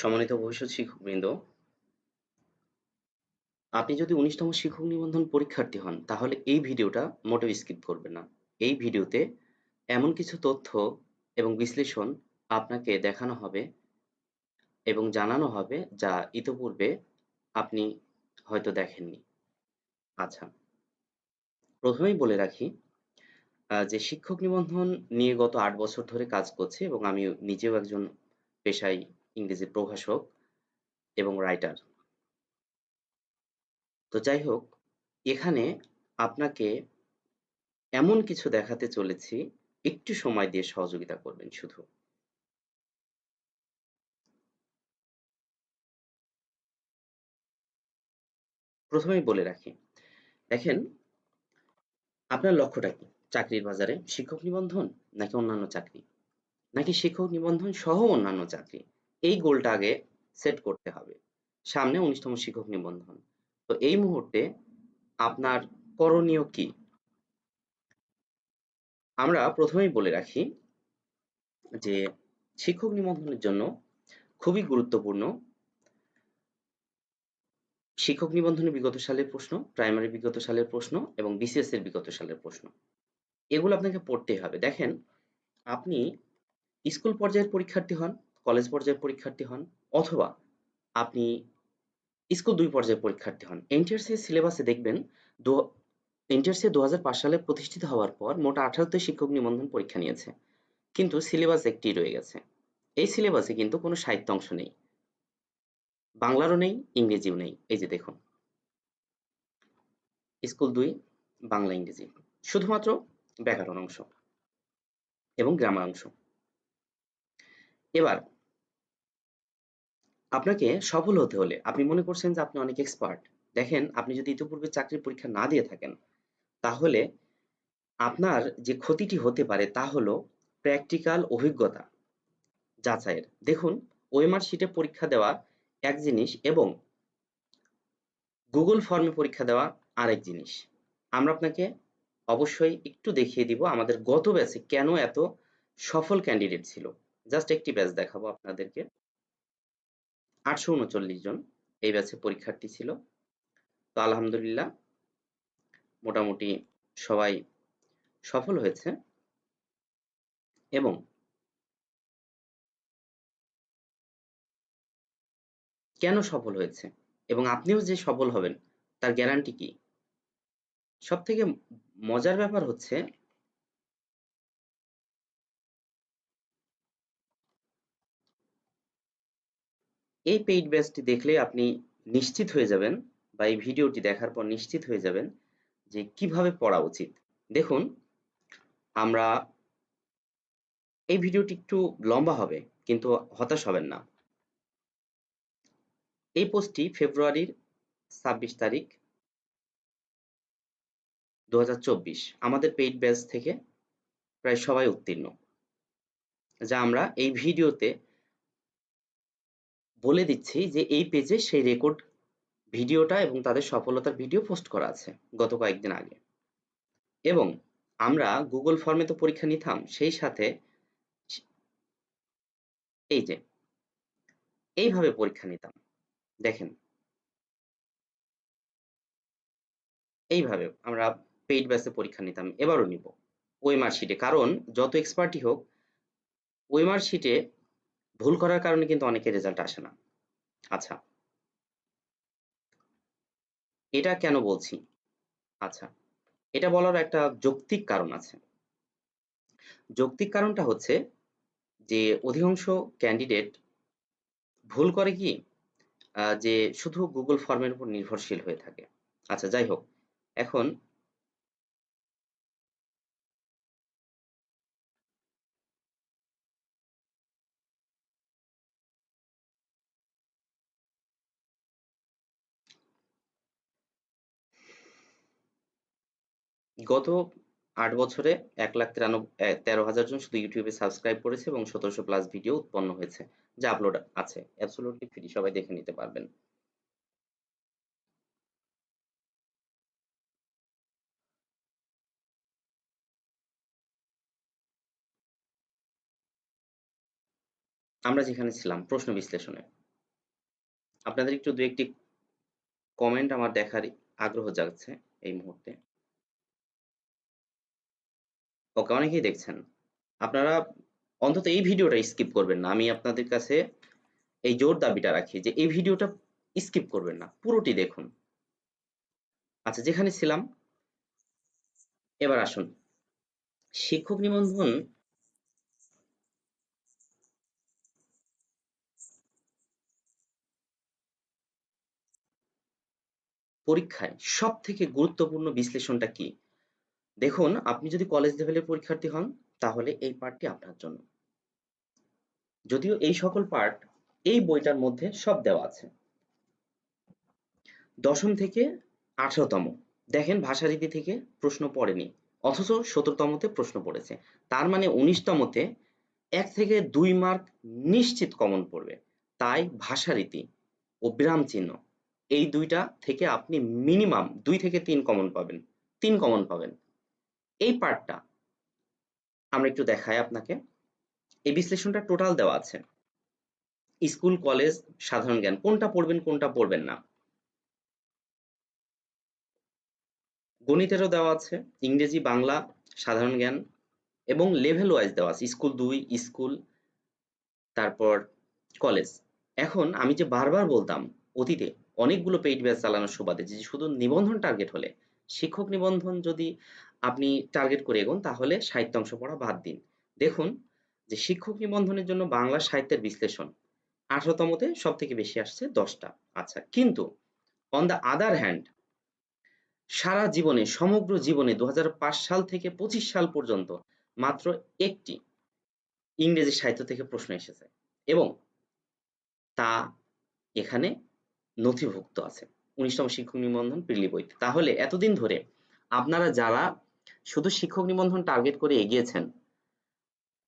সম্মানিত ভবিষ্যৎ শিক্ষকবৃন্দ, আপনি যদি উনিশতম শিক্ষক নিবন্ধন পরীক্ষার্থী হন, তাহলে এই ভিডিওটা মোটেও স্কিপ করবেন না। এই ভিডিওতে এমন কিছু তথ্য এবং বিশ্লেষণ আপনাকে দেখানো হবে এবং জানানো হবে যা ইতোপূর্বে আপনি হয়তো দেখেননি। আচ্ছা প্রথমেই বলে রাখি যে শিক্ষক নিবন্ধন নিয়ে গত আট বছর ধরে কাজ করছে এবং আমি নিজেও একজন পেশায় ইংরেজি প্রভাষক এবং রাইটার তো যাই হোক এখানে আপনাকে এমন কিছু দেখাতে চলেছি, একটু সময় দিয়ে সহযোগিতা করবেন শুধু। প্রথমেই বলে রাখি, দেখেন, আপনার লক্ষ্যটা কি? চাকরির বাজারে শিক্ষক নিবন্ধন নাকি অন্যান্য চাকরি? নাকি শিক্ষক নিবন্ধন সহ অন্যান্য চাকরি? এই গোলটা আগে সেট করতে হবে। সামনে উনিশতম শিক্ষক নিবন্ধন। তো এই মুহূর্তে আপনার করণীয় কি? আমরা প্রথমেই বলে রাখি যে শিক্ষক নিবন্ধনের জন্য খুবই গুরুত্বপূর্ণ শিক্ষক নিবন্ধনের বিগত সালের প্রশ্ন প্রাইমারি বিগত সালের প্রশ্ন এবং বিসিএস এর বিগত সালের প্রশ্ন। এগুলো আপনাকে পড়তে হবে। দেখেন, আপনি স্কুল পর্যায়ের পরীক্ষার্থী হন কলেজ পর্যায়ের পরীক্ষার্থী হন অথবা আপনি স্কুল দুই পর্যায়ের পরীক্ষার্থী হন। এনটিআরসি সিলেবাসে দেখবেন দু এনটিআরসি দু সালে প্রতিষ্ঠিত হওয়ার পর মোট আঠারোতে শিক্ষক নিবন্ধন পরীক্ষা নিয়েছে। কিন্তু সিলেবাস একটি রয়ে গেছে। এই সিলেবাসে কিন্তু কোনো সাহিত্য অংশ নেই। বাংলারও নেই, ইংরেজিও নেই। এই যে দেখুন। স্কুল দুই, বাংলা, ইংরেজি। শুধুমাত্র ব্যাকরণ অংশ এবং গ্রামার অংশ। এবার আপনাকে সফল হতে হলে আপনি মনে করছেন যে আপনি অনেক এক্সপার্ট দেখেন, আপনি যদি ইতিপূর্বে চাকরির পরীক্ষা না দিয়ে থাকেন, তাহলে আপনার যে ক্ষতিটি হতে পারে তা হলো প্র্যাকটিক্যাল অভিজ্ঞতা যাচাইয়ের। দেখুন, ওএমআর শিটে পরীক্ষা দেওয়া এক জিনিস এবং গুগল ফর্মে পরীক্ষা দেওয়া আরেক জিনিস। আমরা আপনাকে অবশ্যই একটু দেখিয়ে দিব আমাদের গত ব্যাচে কেন এত সফল ক্যান্ডিডেট ছিল। জাস্ট একটি ব্যাচ দেখাবো আপনাদেরকে। আটশো উনচল্লিশ জন এই ব্যাচে পরীক্ষার্থী ছিল। তো আলহামদুলিল্লাহ, মোটামুটি সবাই সফল হয়েছে। এবং কেন সফল হয়েছে? এবং আপনিও যে সফল হবেন, তার গ্যারান্টি কি? সব থেকে মজার ব্যাপার হচ্ছে এই পেইড ব্যাচটি দেখলে আপনি নিশ্চিত হয়ে যাবেন বা এই ভিডিওটি দেখার পর নিশ্চিত হয়ে যাবেন যে কীভাবে পড়া উচিত। দেখুন, আমরা এই ভিডিওটি একটু লম্বা হবে, কিন্তু হতাশ হবেন না। এই পোস্টটি ফেব্রুয়ারির ছাব্বিশ তারিখ দু হাজার চব্বিশ। আমাদের পেইড ব্যাচ থেকে প্রায় সবাই উত্তীর্ণ। যা আমরা এই ভিডিওতে বলে দিচ্ছি যে এই পেজে সেই রেকর্ড ভিডিওটা এবং তাদের সফলতার ভিডিও পোস্ট করা আছে গত কয়েকদিন আগে। এবং আমরা গুগল ফর্মে তো পরীক্ষা নিতাম, সেই সাথে এই যে, এইভাবে পরীক্ষা নিতাম। দেখেন। এইভাবে আমরা পেইড ব্যাসে পরীক্ষা নিতাম, এবারও নিব। ওয়েমার শিটে কারণ যত এক্সপার্টই হোক ওয়েমার শিটে ভুল করার কারণে কিন্তু অনেকের রেজাল্ট আসে না। আচ্ছা। এটা কেন বলছি? আচ্ছা এটা বলার একটা যৌক্তিক কারণ আছে। যৌক্তিক কারণটা হচ্ছে যে, অধিকাংশ ক্যান্ডিডেট ভুল করে কি? যে, শুধু গুগল ফর্মের উপর নির্ভরশীল হয়ে থাকে। আচ্ছা যাই হোক। এখন গত আট বছরে এক লাখ তেরো হাজার জন শুধু ইউটিউবে সাবস্ক্রাইব করেছে এবং সতেরোশো প্লাস ভিডিও উৎপন্ন হয়েছে, যা আপলোড আছে। অ্যাবসোলুটলি ফ্রি সবাই দেখে নিতে পারবেন। আমরা যেখানে ছিলাম, প্রশ্ন বিশ্লেষণে। আপনাদের একটু দু একটি কমেন্ট আমার দেখার আগ্রহ জাগছে এই মুহূর্তে। ওকে অনেকেই দেখছেন। আপনারা অন্তত এই ভিডিওটা স্কিপ করবেন না। আমি আপনাদের কাছে এই জোর দাবিটা রাখি যে এই ভিডিওটা স্কিপ করবেন না। পুরোটি দেখুন। আচ্ছা যেখানে ছিলাম, এবার আসুন। শিক্ষক নিবন্ধন পরীক্ষায় সব থেকে গুরুত্বপূর্ণ বিশ্লেষণটা কি? দেখুন, আপনি যদি কলেজ লেভেলের পরীক্ষার্থী হন, তাহলে এই পার্টটি আপনার জন্য। যদিও এই সকল পার্ট এই বইটার মধ্যে সব দেওয়া আছে। দশম থেকে আঠারোতম। দেখেন, ভাষারীতি থেকে প্রশ্ন পড়েনি, অথচ সতেরোতমতে প্রশ্ন পড়েছে। তার মানে উনিশতমতে এক থেকে দুই মার্ক নিশ্চিত কমন পড়বে। তাই ভাষারীতি ও বিরাম চিহ্ন, এই দুইটা থেকে আপনি মিনিমাম দুই থেকে তিন কমন পাবেন, তিন কমন পাবেন। এই পার্টটা আমরা একটু দেখাই আপনাকে। এই বিশ্লেষণটা টোটাল দেওয়া আছে। স্কুল, কলেজ, সাধারণ জ্ঞান, কোনটা পড়বেন কোনটা পড়বেন না। গণিতেরও দেওয়া আছে, ইংরেজি, বাংলা, সাধারণ জ্ঞান এবং লেভেল ওয়াইজ দেওয়া আছে, স্কুল দুই, স্কুল, তারপর কলেজ। এখন আমি যে বারবার বলতাম, অতীতে অনেকগুলো পেইড ব্যাচ চালানোর সুবাদে যে শুধু নিবন্ধন টার্গেট হলে, শিক্ষক নিবন্ধন যদি আপনি টার্গেট করে এগোন, তাহলে সাহিত্যাংশ পড়া বাদ দিন। দেখুন যে শিক্ষক নিবন্ধনের জন্য বাংলা সাহিত্যের বিশ্লেষণ আঠারোতমতে সব থেকে বেশি আসছে দশটা। আচ্ছা কিন্তু অন দ্য আদার হ্যান্ড সারা জীবনে, সমগ্র জীবনে দু সাল থেকে পঁচিশ সাল পর্যন্ত মাত্র একটি ইংরেজি সাহিত্য থেকে প্রশ্ন এসেছে এবং তা এখানে নথিভুক্ত আছে। উনিশতম শিক্ষক নিবন্ধন, প্রিলি বইতে। তাহলে এতদিন ধরে আপনারা যারা শুধু শিক্ষক নিবন্ধন টার্গেট করে এগিয়েছেন।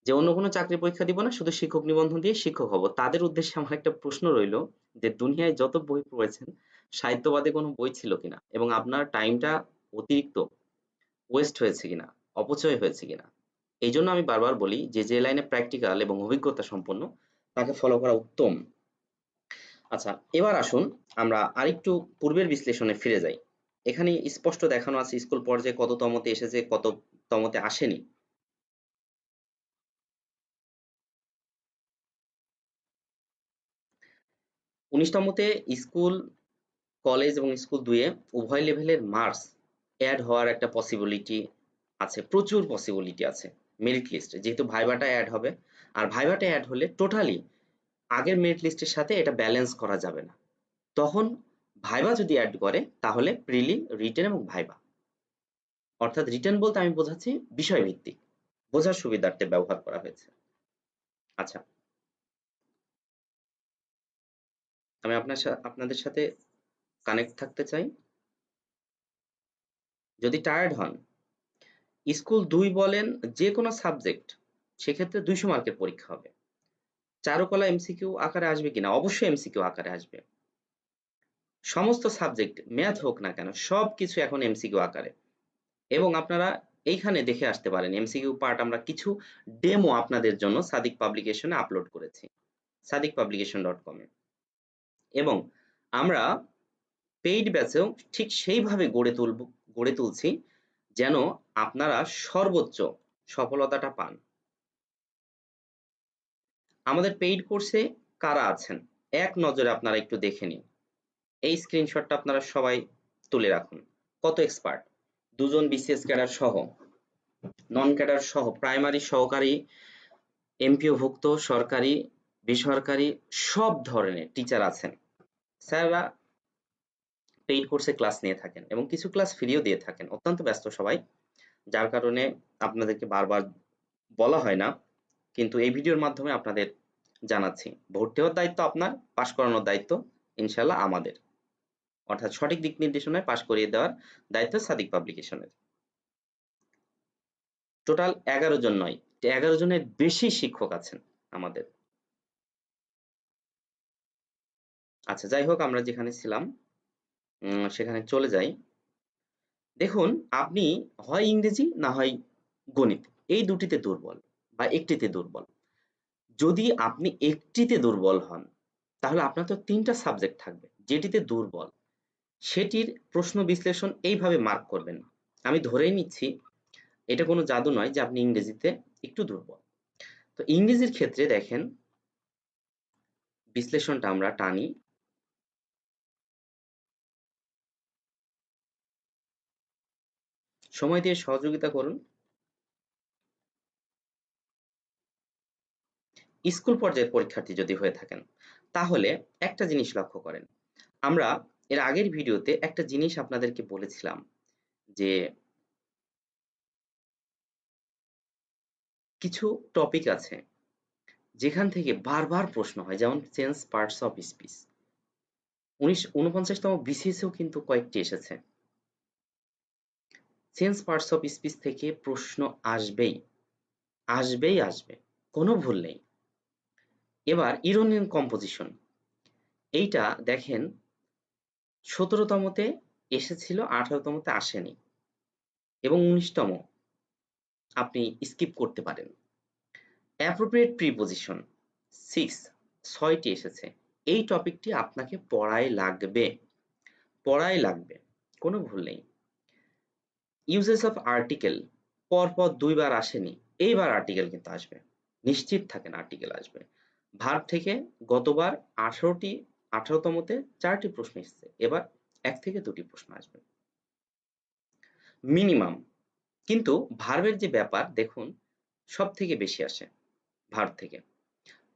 যে অন্য কোনো চাকরি পরীক্ষা দিব না, শুধু শিক্ষক নিবন্ধন দিয়ে শিক্ষক হব। তাদের উদ্দেশ্যে আমার একটা প্রশ্ন রইল যে, দুনিয়ায় যত বই পড়েছেন, সাহিত্যবাদে কোনো বই ছিল কিনা? এবং আপনার টাইমটা অতিরিক্ত ওয়েস্ট হয়েছে কিনা? অপচয় হয়েছে কিনা? এই জন্য আমি বারবার বলি যে যে লাইনে প্র্যাকটিক্যাল এবং অভিজ্ঞতা সম্পন্ন, তাকে ফলো করা উত্তম। আচ্ছা এবার আসুন আমরা আরেকটু পূর্বের বিশ্লেষণে ফিরে যাই। এখানে স্পষ্ট দেখানো আছে স্কুল পর্যায়ে কত তমতে এসেছে, কত তমতে আসেনি। উনিশতমতে স্কুল, কলেজ এবং স্কুল দুয়ে উভয় লেভেলের মার্কস অ্যাড হওয়ার একটা পসিবিলিটি আছে, প্রচুর পসিবিলিটি আছে মেরিট লিস্টে যেহেতু ভাইবাটা অ্যাড হবে, আর ভাইবাটা অ্যাড হলে টোটালি আগের মেরিট লিস্টের সাথে এটা ব্যালেন্স করা যাবে না। তখন ভাইবা যদি অ্যাড করে, তাহলে প্রিলি রিটেন এবং ভাইবা অর্থাৎ রিটেন বলতে আমি বোঝাচ্ছি বিষয় ভিত্তিক বোঝার সুবিধার্থে ব্যবহার করা হয়েছে। আচ্ছা। আমি আপনার আপনাদের সাথে কানেক্ট থাকতে চাই। যদি টায়ার্ড হন, স্কুল দুই বলেন যে কোনো সাবজেক্ট সেক্ষেত্রে দুইশো মার্কের পরীক্ষা হবে। চারুকলা এমসিকিউ আকারে আসবে কিনা? অবশ্যই এমসিকিউ আকারে আসবে। সমস্ত সাবজেক্ট ম্যাথ হোক না কেন সব কিছু এখন এমসিকিউ আকারে। এবং আপনারা এইখানে দেখে আসতে পারেন এমসিকিউ পার্ট আমরা কিছু ডেমো আপনাদের জন্য সাদিক পাবলিকেশনে আপলোড করেছি সাদিক পাবলিকেশন ডট কমে এবং আমরা পেইড ব্যাচেও ঠিক সেইভাবে গড়ে তুলব, গড়ে তুলছি যেন আপনারা সর্বোচ্চ সফলতাটা পান। আমাদের পেইড কোর্সে কারা আছেন? এক নজরে আপনারা একটু দেখে নিন। এই স্ক্রিনশটটা আপনারা সবাই তুলে রাখুন। কত এক্সপার্ট দুজন বিসিএস ক্যাডার সহ নন ক্যাডার সহ প্রাইমারি সহকারী এমপিও ভুক্ত সরকারি, বেসরকারি, সব ধরনের টিচার আছেন। স্যাররা পেইড কোর্সে ক্লাস নিয়ে থাকেন এবং কিছু ক্লাস ফ্রিও দিয়ে থাকেন। অত্যন্ত ব্যস্ত সবাই, যার কারণে আপনাদেরকে বারবার বলা হয় না, কিন্তু এই ভিডিওর মাধ্যমে আপনাদের জানাচ্ছি। ভর্তি হওয়ার দায়িত্ব আপনার, পাশ করানোর দায়িত্ব ইনশাল্লাহ আমাদের। অর্থাৎ সঠিক দিক নির্দেশনায় পাশ করিয়ে দেওয়ার দায়িত্ব সাদিক পাবলিকেশনের। টোটাল এগারো জন নয় এগারো জনের বেশি শিক্ষক আছেন আমাদের। আচ্ছা যাই হোক, আমরা যেখানে ছিলাম সেখানে চলে যাই। দেখুন, আপনি হয় ইংরেজি না হয় গণিত, এই দুটিতে দুর্বল বা একটিতে দুর্বল। যদি আপনি একটিতে দুর্বল হন, তাহলে আপনার তো তিনটা সাবজেক্ট থাকবে, যেটিতে দুর্বল। সেটির প্রশ্ন বিশ্লেষণ এইভাবে মার্ক করবেন। আমি ধরেই নিচ্ছি, এটা কোনো জাদু নয় যে আপনি ইংরেজিতে একটু দুর্বল। তো ইংরেজির ক্ষেত্রে দেখেন, বিশ্লেষণটা আমরা টানি। সময় দিয়ে সহযোগিতা করুন। স্কুল পর্যায়ের পরীক্ষার্থী যদি হয়ে থাকেন, তাহলে একটা জিনিস লক্ষ্য করেন। আমরা এর আগের ভিডিওতে একটা জিনিস আপনাদেরকে বলেছিলাম যে কিছু টপিক আছে যেখান থেকে বারবার প্রশ্ন হয়, যেমন চেঞ্জ পার্টস অফ স্পিচ উনিশ উনপঞ্চাশতম বিসিএসেও কিন্তু কয়েকটি এসেছে। চেঞ্জ পার্টস অফ স্পিচ থেকে প্রশ্ন আসবেই আসবেই, আসবে, কোনো ভুল নেই। এবার ইরোনিয়ান কম্পোজিশন এইটা দেখেন সতেরোতমতে এসেছিল আঠারোতমতে আসেনি এবং উনিশতম আপনি স্কিপ করতে পারেন। অ্যাপ্রোপ্রিয়েট প্রিপোজিশন সিক্স ছয়টি এসেছে। এই টপিকটি আপনাকে পড়ায় লাগবে। পড়ায় লাগবে, কোনো ভুল নেই। ইউজেস অফ আর্টিকেল পরপর দুইবার আসেনি, এইবার আর্টিকেল কিন্তু আসবে। নিশ্চিত থাকেন আর্টিকেল আসবে। ভার্ব থেকে গতবার আঠারোটি আঠারোতমতে চারটি প্রশ্ন এসেছে। এবার এক থেকে দুটি প্রশ্ন আসবে। মিনিমাম কিন্তু ভার্বের যে ব্যাপার, দেখুন সব থেকে বেশি আসে ভার্ব থেকে।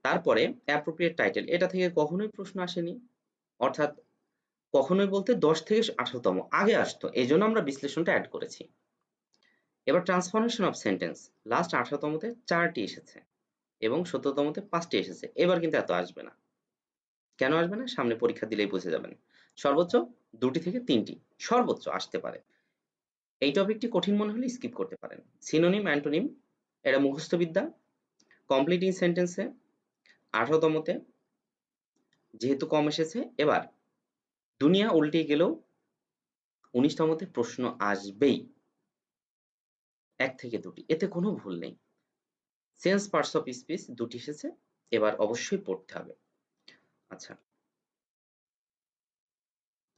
তারপরে অ্যাপ্রোপ্রিয়েট টাইটেল এটা থেকে কখনোই প্রশ্ন আসেনি। অর্থাৎ কখনোই বলতে দশ থেকে আঠারোতম, আগে আসতো এই জন্য আমরা বিশ্লেষণটা অ্যাড করেছি। এবার ট্রান্সফরমেশন অফ সেন্টেন্স লাস্ট আঠারোতমতে চারটি এসেছে এবং সত্তরতমতে পাঁচটি এসেছে, এবার কিন্তু এত আসবে না। কেন আসবে না? সামনে পরীক্ষা দিলেই বুঝে যাবেন। সর্বোচ্চ দুটি থেকে তিনটি, সর্বোচ্চ আসতে পারে। এই টপিকটি কঠিন মনে হলে স্কিপ করতে পারেন। সিনোনিম অ্যান্টোনিম এটা মুখস্থ বিদ্যা। কমপ্লিটিং সেন্টেন্সে আঠারোতমতে যেহেতু কম এসেছে, এবার দুনিয়া উল্টে গেলেও উনিশতমতে প্রশ্ন আসবেই। এক থেকে দুটি, এতে কোনো ভুল নেই। সেন্স পার্টস অফ স্পিচ দুটি এসেছে, এবার অবশ্যই পড়তে হবে। আচ্ছা।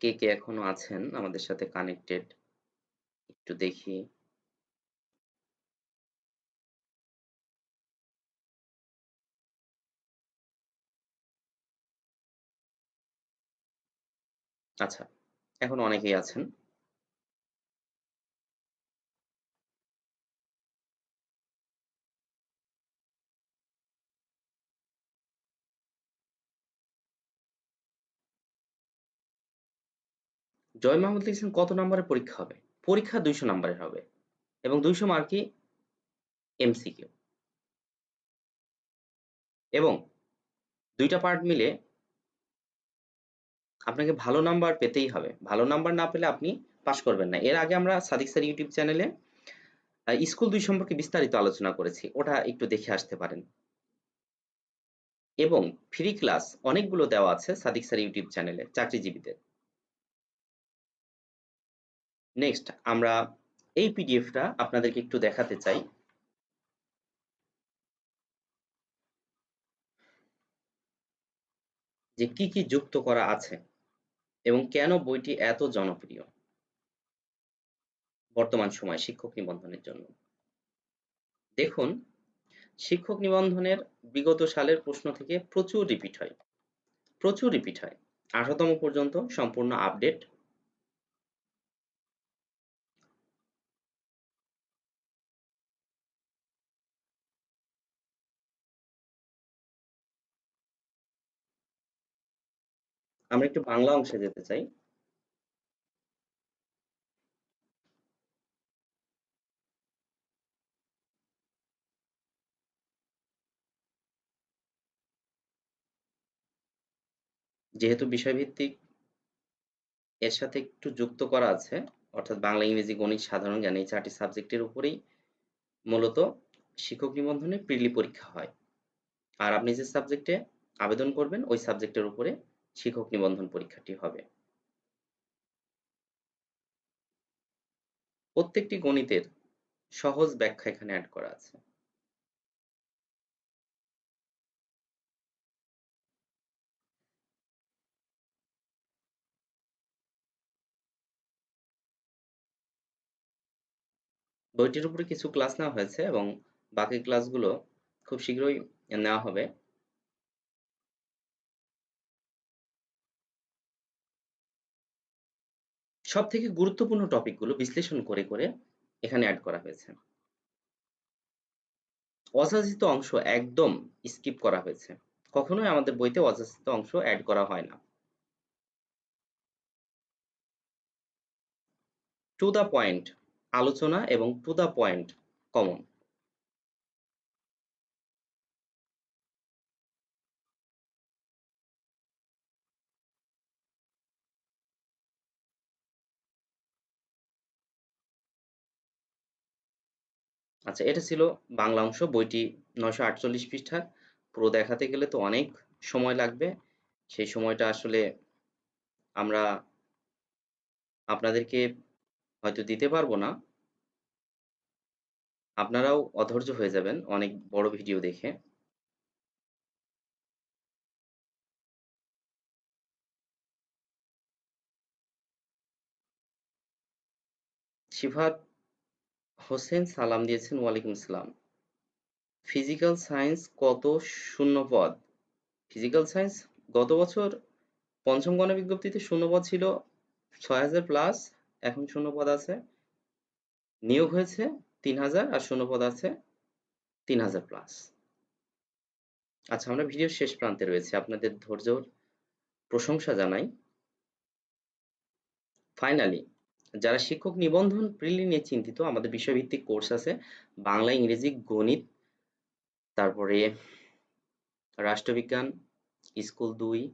কে কে এখনও আছেন আমাদের সাথে কানেক্টেড একটু দেখি। আচ্ছা এখন অনেকেই আছেন। জয় মাহমুদ লিখছেন কত নম্বরের পরীক্ষা হবে? পরীক্ষা দুইশো নম্বরের হবে। এবং দুইশো মার্কই এমসিকিউ এবং দুইটা পার্ট মিলে আপনাকে ভালো নাম্বার পেতেই হবে। ভালো নাম্বার না পেলে আপনি পাশ করবেন না। এর আগে আমরা সাদিক স্যার ইউটিউব চ্যানেলে স্কুল দুই সম্পর্কে বিস্তারিত আলোচনা করেছি। ওটা একটু দেখে আসতে পারেন। এবং ফ্রি ক্লাস অনেকগুলো দেওয়া আছে সাদিক স্যার ইউটিউব চ্যানেলে চাকরিজীবীদের। নেক্সট আমরা এই পিডিএফটা আপনাদেরকে একটু দেখাতে চাই। যে কি কি যুক্ত করা আছে এবং কেন বইটি এত জনপ্রিয় বর্তমান সময় শিক্ষক নিবন্ধনের জন্য। দেখুন, শিক্ষক নিবন্ধনের বিগত সালের প্রশ্ন থেকে প্রচুর রিপিট হয়। প্রচুর রিপিট হয়। আঠারোতম পর্যন্ত সম্পূর্ণ আপডেট আমরা একটু বাংলা অংশে যেতে চাই। যেহেতু বিষয়ভিত্তিক, এর সাথে একটু যুক্ত করা আছে, অর্থাৎ বাংলা, ইংরেজি, গণিত, সাধারণ জ্ঞান, এই চারটি সাবজেক্টের উপরেই মূলত শিক্ষক নিবন্ধনে প্রিলি পরীক্ষা হয়। আর আপনি যে সাবজেক্টে আবেদন করবেন, ওই সাবজেক্টের উপরে শিক্ষক নিবন্ধন পরীক্ষাটি হবে। প্রত্যেকটি গণিতের সহজ ব্যাখ্যা এখানে অ্যাড করা আছে। বইটির উপরে কিছু ক্লাস নেওয়া হয়েছে এবং বাকি ক্লাসগুলো খুব শীঘ্রই নেওয়া হবে। সব থেকে গুরুত্বপূর্ণ টপিকগুলো বিশ্লেষণ করে করে এখানে অ্যাড করা হয়েছে। অযাচিত অংশ একদম স্কিপ করা হয়েছে। কখনোই আমাদের বইতে অযাচিত অংশ অ্যাড করা হয় না। টু দা পয়েন্ট আলোচনা এবং টু দা পয়েন্ট কমন আচ্ছা এটা ছিল বাংলা অংশ, বইটি নয়শো আটচল্লিশ পৃষ্ঠার পুরো দেখাতে গেলে তো অনেক সময় লাগবে। সেই সময়টা আসলে আমরা আপনাদেরকে হয়তো দিতে পারব না। আপনারাও অধৈর্য হয়ে যাবেন অনেক বড় ভিডিও দেখে। শিফাত হোসেন সালাম দিয়েছেন, ওয়ালাইকুম সালাম। ফিজিক্যাল সায়েন্স কত শূন্য পদ ফিজিক্যাল সায়েন্স গত বছর পঞ্চম গণবিজ্ঞপ্তিতে শূন্য পদ ছিল ছয় হাজার প্লাস এখন শূন্য পদ আছে। নিয়োগ হয়েছে তিন হাজার আর শূন্য পদ আছে তিন হাজার প্লাস আচ্ছা আমরা ভিডিওর শেষ প্রান্তে রয়েছে। আপনাদের ধৈর্যর প্রশংসা জানাই। ফাইনালি যারা শিক্ষক নিবন্ধন প্রিলি নিয়ে চিন্তিত, আমাদের বিষয়ভিত্তিক কোর্স আছে। বাংলা, ইংরেজি, গণিত, তারপরে রাষ্ট্রবিজ্ঞান, স্কুল দুই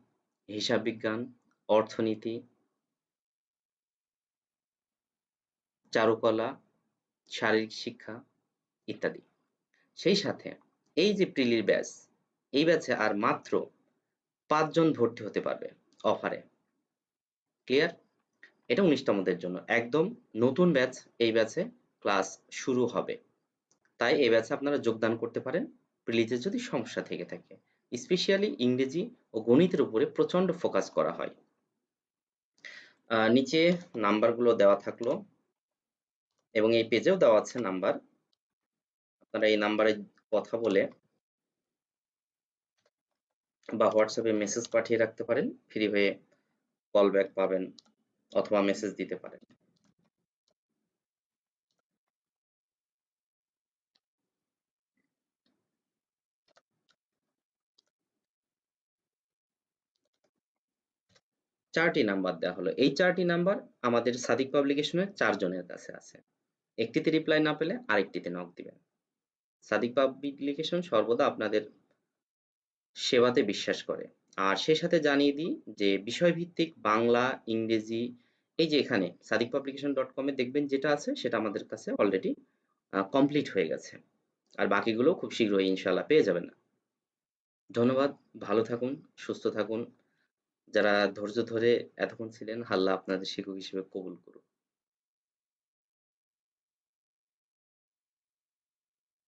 হিসাব বিজ্ঞান অর্থনীতি, চারুকলা, শারীরিক শিক্ষা ইত্যাদি। সেই সাথে এই যে প্রিলির ব্যাচ, এই ব্যাচে আর মাত্র পাঁচজন ভর্তি হতে পারবে অফারে। ক্লিয়ার? এটা উনিশতমদের জন্য। একদম নতুন ব্যাচ এই ব্যাচে ক্লাস শুরু হবে। তাই এই ব্যাচে আপনারা যোগদান করতে পারেন। প্রিলিজে যদি সমস্যা থেকে থাকে। স্পেশালি ইংরেজি ও গণিতের উপরে প্রচণ্ড ফোকাস করা হয়। নিচে নাম্বারগুলো দেওয়া থাকল এবং এই পেজেও দেওয়া আছে নাম্বার আপনারা এই নাম্বারে কথা বলে বা হোয়াটসঅ্যাপে মেসেজ পাঠিয়ে রাখতে পারেন। ফ্রি হয়ে কল ব্যাক পাবেন। অথবা মেসেজ দিতে পারেন। চারটি নাম্বার দেওয়া হলো। এই চারটি নাম্বার আমাদের সাদিক পাবলিকেশনের চারজনের কাছে আছে। একটিতে রিপ্লাই না পেলে আরেকটিতে নক দিবেন। সাদিক পাবলিকেশন সর্বদা আপনাদের সেবাতে বিশ্বাস করে। আর সে সাথে জানিয়ে দিই যে বিষয়ভিত্তিক বাংলা, ইংরেজি এই যে এখানে সাদিক পাবলিকেশন ডট কমে দেখবেন যেটা আছে, সেটা আমাদের কাছে অলরেডি কমপ্লিট হয়ে গেছে। আর বাকিগুলো খুব শীঘ্রই ইনশাল্লাহ পেয়ে যাবেন। ধন্যবাদ, ভালো থাকুন, সুস্থ থাকুন। যারা ধৈর্য ধরে এতক্ষণ ছিলেন হাল্লা আপনাদের শিক্ষক হিসেবে কবুল করুন